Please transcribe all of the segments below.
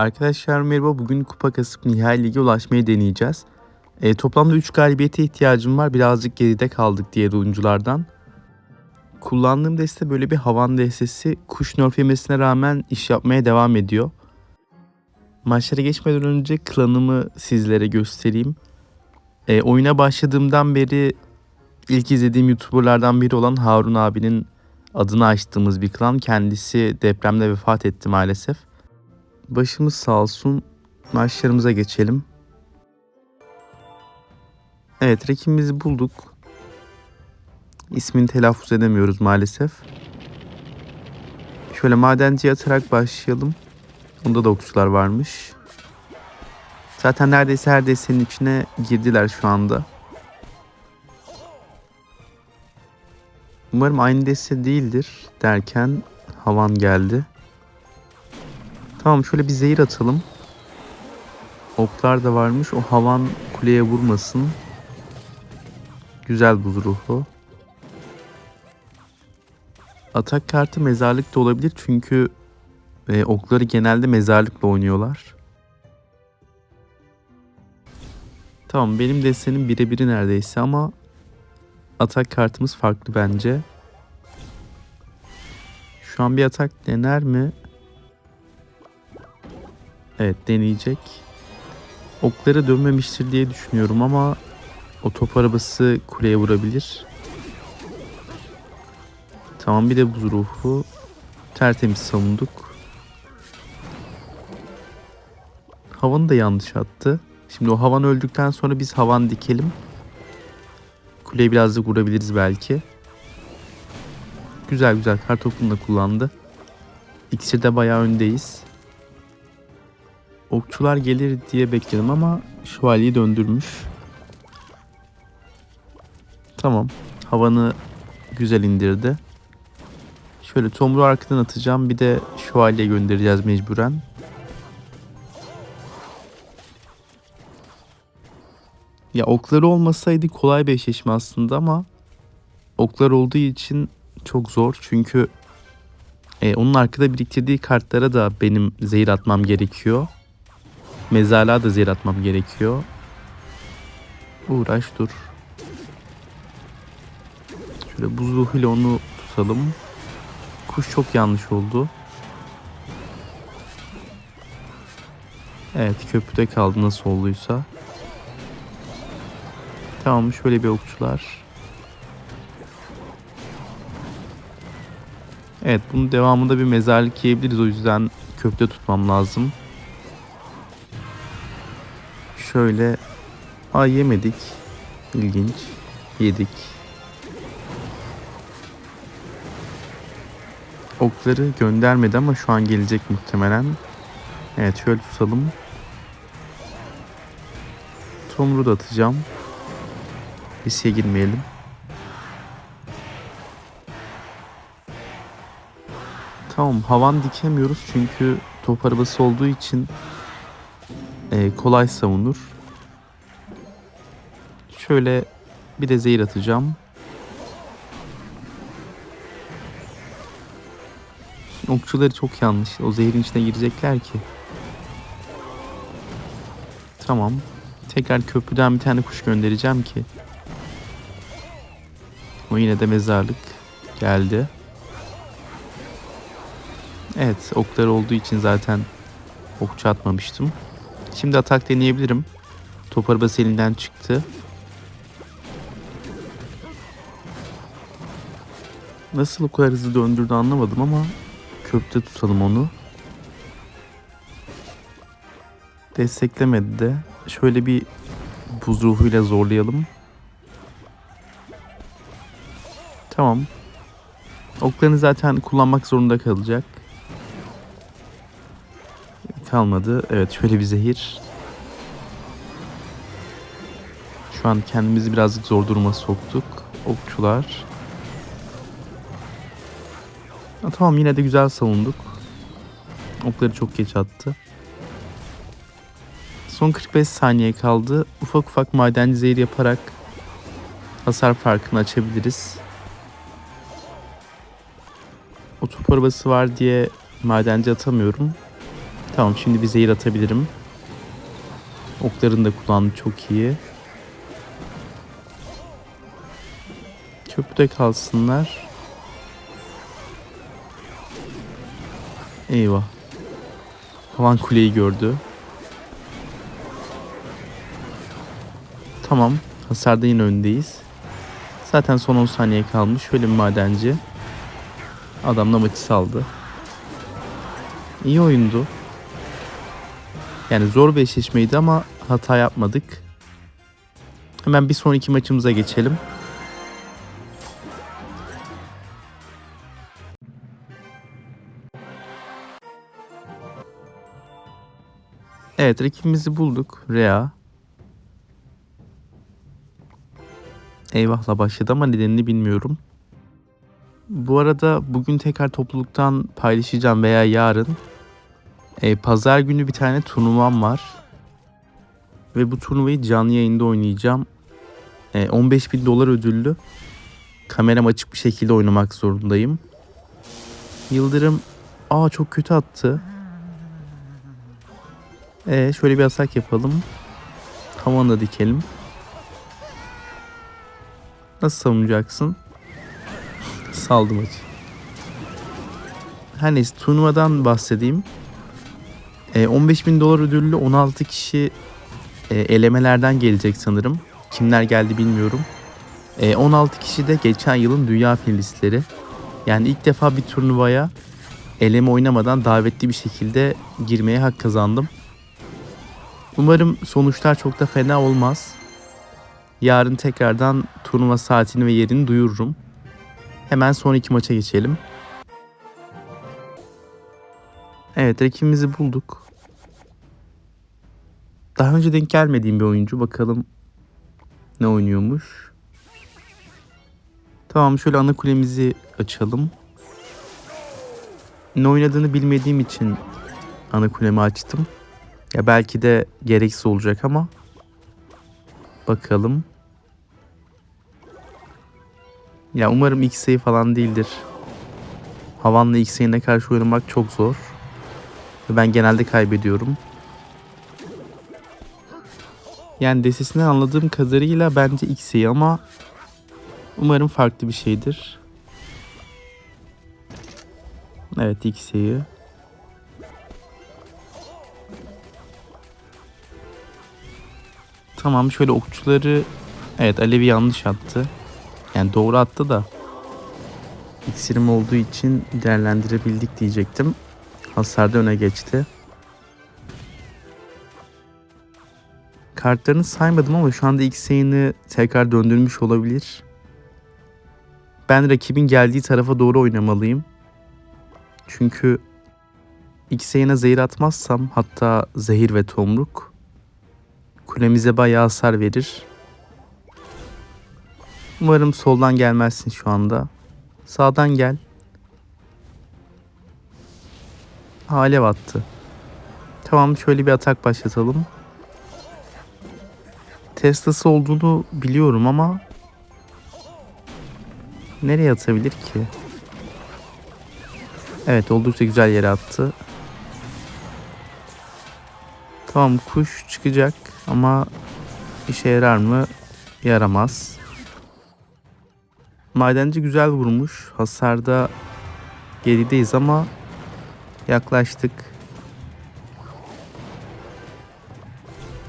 Arkadaşlar merhaba. Bugün kupa kasıp nihai lige ulaşmayı deneyeceğiz. E, toplamda 3 galibiyete ihtiyacım var. Birazcık geride kaldık diğer oyunculardan. Kullandığım deste böyle bir havan destesi. Kuş nerf yemesine rağmen iş yapmaya devam ediyor. Maçlara geçmeden önce klanımı sizlere göstereyim. E, oyuna başladığımdan beri ilk izlediğim YouTuber'lardan biri olan Harun abinin adını açtığımız bir klan. Kendisi depremde vefat etti maalesef. Başımız sağ olsun. Maçlarımıza geçelim. Evet rakibimizi bulduk. İsmini telaffuz edemiyoruz maalesef. Şöyle madenciye atarak başlayalım. Bunda da okçular varmış. Zaten neredeyse her destenin içine girdiler şu anda. Umarım aynı deste değildir derken havan geldi. Tamam şöyle bir zehir atalım. Oklar da varmış. O havan kuleye vurmasın. Güzel buz ruhu. Atak kartı mezarlık da olabilir çünkü e, okları genelde mezarlıkla oynuyorlar. Tamam benim destenin birebiri neredeyse ama atak kartımız farklı bence. Şu an bir atak dener mi? Evet deneyecek. Okları dönmemiştir diye düşünüyorum ama o top arabası kuleye vurabilir. Tamam bir de buz ruhu. Tertemiz savunduk. Havanı da yanlış attı. Şimdi o havan öldükten sonra biz havan dikelim. Kuleyi birazcık vurabiliriz belki. Güzel güzel kartopunu da kullandı. İksirde bayağı öndeyiz. Okçular gelir diye bekledim ama şövalyeyi döndürmüş. Tamam. Havanı güzel indirdi. Şöyle tomru arkadan atacağım. Bir de şövalye göndereceğiz mecburen. Ya okları olmasaydı kolay bir eşleşme aslında ama oklar olduğu için çok zor. Çünkü e, onun arkada biriktirdiği kartlara da benim zehir atmam gerekiyor. Mezarlığa da zehir atmam gerekiyor. Uğraş dur. Şöyle buz ruhuyla onu tutalım. Kuş çok yanlış oldu. Evet köprüde kaldı nasıl olduysa. Tamam şöyle bir okçular. Evet bunun devamında bir mezarlık yiyebiliriz o yüzden köprüde tutmam lazım. Şöyle a yemedik. İlginç. Yedik. Okları göndermedi ama şu an gelecek muhtemelen. Evet şöyle tutalım. Tomru da atacağım. Riske girmeyelim. Tamam havan dikemiyoruz çünkü top arabası olduğu için e, kolay savunur. Şöyle bir de zehir atacağım. Okçuları çok yanlış. O zehirin içine girecekler ki. Tamam. Tekrar köprüden bir tane kuş göndereceğim ki. O yine de mezarlık geldi. Evet okları olduğu için zaten okçu atmamıştım. Şimdi atak deneyebilirim. Top arabası elinden çıktı. Nasıl o kadar hızlı döndürdü anlamadım ama köprüde tutalım onu. Desteklemedi de. Şöyle bir buz ruhuyla zorlayalım. Tamam. Oklarını zaten kullanmak zorunda kalacak. Kalmadı. Evet şöyle bir zehir. Şu an kendimizi birazcık zor duruma soktuk. Okçular. Ha, tamam yine de güzel savunduk. Okları çok geç attı. Son 45 saniye kaldı. Ufak ufak madenci zehir yaparak hasar farkını açabiliriz. O arabası var diye madenci atamıyorum. Tamam şimdi bir zehir atabilirim. Oklarını da kullandı çok iyi. Köprüde kalsınlar. Eyvah. Havan kuleyi gördü. Tamam. Hasarda yine öndeyiz. Zaten son 10 saniye kalmış. Şöyle bir madenci. Adamla maçı saldı. İyi oyundu. Yani zor bir eşleşmeydi ama hata yapmadık. Hemen bir sonraki maçımıza geçelim. Evet rakibimizi bulduk. Rea. Eyvahla başladı ama nedenini bilmiyorum. Bu arada bugün tekrar topluluktan paylaşacağım veya yarın. E, Pazar günü bir tane turnuvam var. Ve bu turnuvayı canlı yayında oynayacağım. E, 15 bin dolar ödüllü. Kameram açık bir şekilde oynamak zorundayım. Yıldırım aa çok kötü attı. E, şöyle bir atak yapalım. Tavana dikelim. Nasıl savunacaksın? Saldım maçı. Her neyse turnuvadan bahsedeyim. E, 15 bin dolar ödüllü 16 kişi e, elemelerden gelecek sanırım. Kimler geldi bilmiyorum. E, 16 kişi de geçen yılın dünya finalistleri. Yani ilk defa bir turnuvaya eleme oynamadan davetli bir şekilde girmeye hak kazandım. Umarım sonuçlar çok da fena olmaz. Yarın tekrardan turnuva saatini ve yerini duyururum. Hemen son iki maça geçelim. Evet rakibimizi bulduk. Daha önce denk gelmediğim bir oyuncu. Bakalım ne oynuyormuş. Tamam şöyle ana kulemizi açalım. Ne oynadığını bilmediğim için ana kulemi açtım. Ya belki de gereksiz olacak ama bakalım. Ya umarım sayı falan değildir. Havanla sayına karşı oynamak çok zor. Ben genelde kaybediyorum. Yani desesinden anladığım kadarıyla bence sayı ama umarım farklı bir şeydir. Evet sayı. Tamam şöyle okçuları evet Alevi yanlış attı. Yani doğru attı da iksirim olduğu için değerlendirebildik diyecektim. Hasarda öne geçti. Kartlarını saymadım ama şu anda X sayını tekrar döndürmüş olabilir. Ben rakibin geldiği tarafa doğru oynamalıyım. Çünkü X sayına zehir atmazsam hatta zehir ve tomruk kulemize bayağı hasar verir. Umarım soldan gelmezsin şu anda. Sağdan gel. Alev attı. Tamam şöyle bir atak başlatalım. Tesla'sı olduğunu biliyorum ama nereye atabilir ki? Evet oldukça güzel yere attı. Tamam kuş çıkacak ama işe yarar mı? Yaramaz. Madenci güzel vurmuş. Hasarda gerideyiz ama yaklaştık.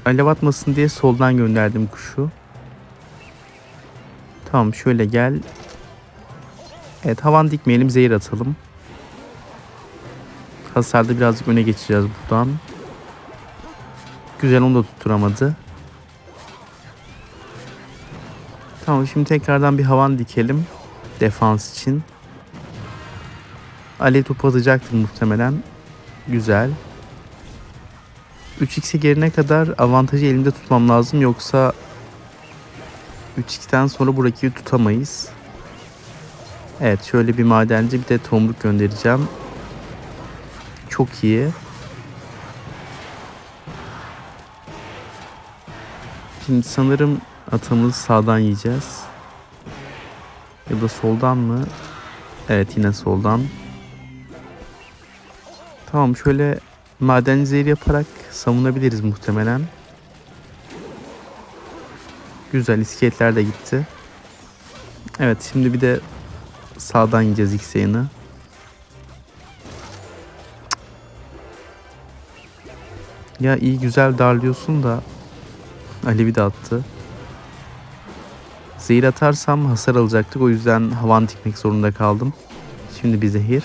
Alev atmasın diye soldan gönderdim kuşu. Tamam şöyle gel. Evet havan dikmeyelim zehir atalım. Hasarda birazcık öne geçeceğiz buradan. Güzel onu da tutturamadı. Tamam şimdi tekrardan bir havan dikelim. Defans için. Alev topu atacaktır muhtemelen. Güzel. 3x'e gelene kadar avantajı elimde tutmam lazım yoksa 3x'ten sonra bu rakibi tutamayız. Evet şöyle bir madenci bir de tomruk göndereceğim. Çok iyi. Şimdi sanırım atamızı sağdan yiyeceğiz. Ya da soldan mı? Evet yine soldan. Tamam şöyle Maden zehri yaparak savunabiliriz muhtemelen. Güzel iskeletler de gitti. Evet şimdi bir de sağdan yiyeceğiz X yayını. Ya iyi güzel darlıyorsun da Alevi de attı. Zehir atarsam hasar alacaktık. O yüzden havan dikmek zorunda kaldım. Şimdi bir zehir.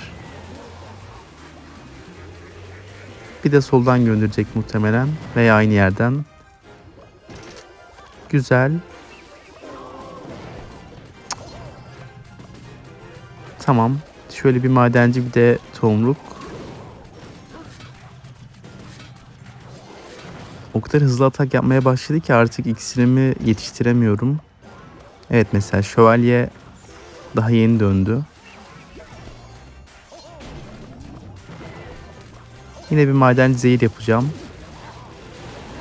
Bir de soldan gönderecek muhtemelen. Veya aynı yerden. Güzel. Tamam. Şöyle bir madenci bir de tomruk. O kadar hızlı atak yapmaya başladı ki artık iksirimi yetiştiremiyorum. Evet mesela şövalye daha yeni döndü. Yine bir maden zehir yapacağım.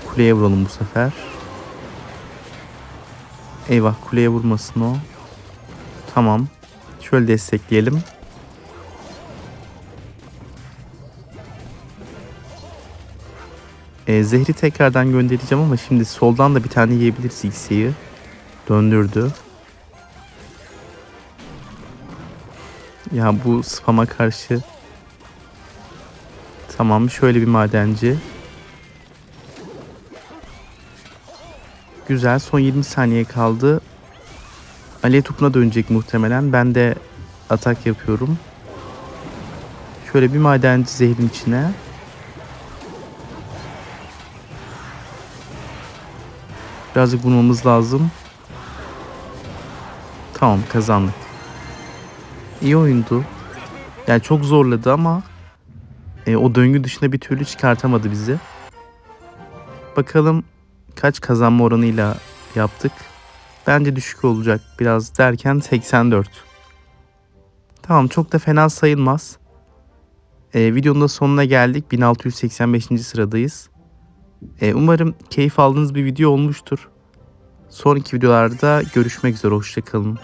Kuleye vuralım bu sefer. Eyvah kuleye vurmasın o. Tamam. Şöyle destekleyelim. E, zehri tekrardan göndereceğim ama şimdi soldan da bir tane yiyebiliriz X'yi. Döndürdü. Ya bu spama karşı Tamam şöyle bir madenci. Güzel son 20 saniye kaldı. Alev topuna dönecek muhtemelen. Ben de atak yapıyorum. Şöyle bir madenci zehrin içine. Birazcık vurmamız lazım. Tamam kazandık. İyi oyundu. Yani çok zorladı ama e, o döngü dışında bir türlü çıkartamadı bizi. Bakalım kaç kazanma oranıyla yaptık. Bence düşük olacak biraz derken 84. Tamam çok da fena sayılmaz. E, videonun da sonuna geldik. 1685. sıradayız. E, umarım keyif aldığınız bir video olmuştur. Sonraki videolarda görüşmek üzere. Hoşçakalın.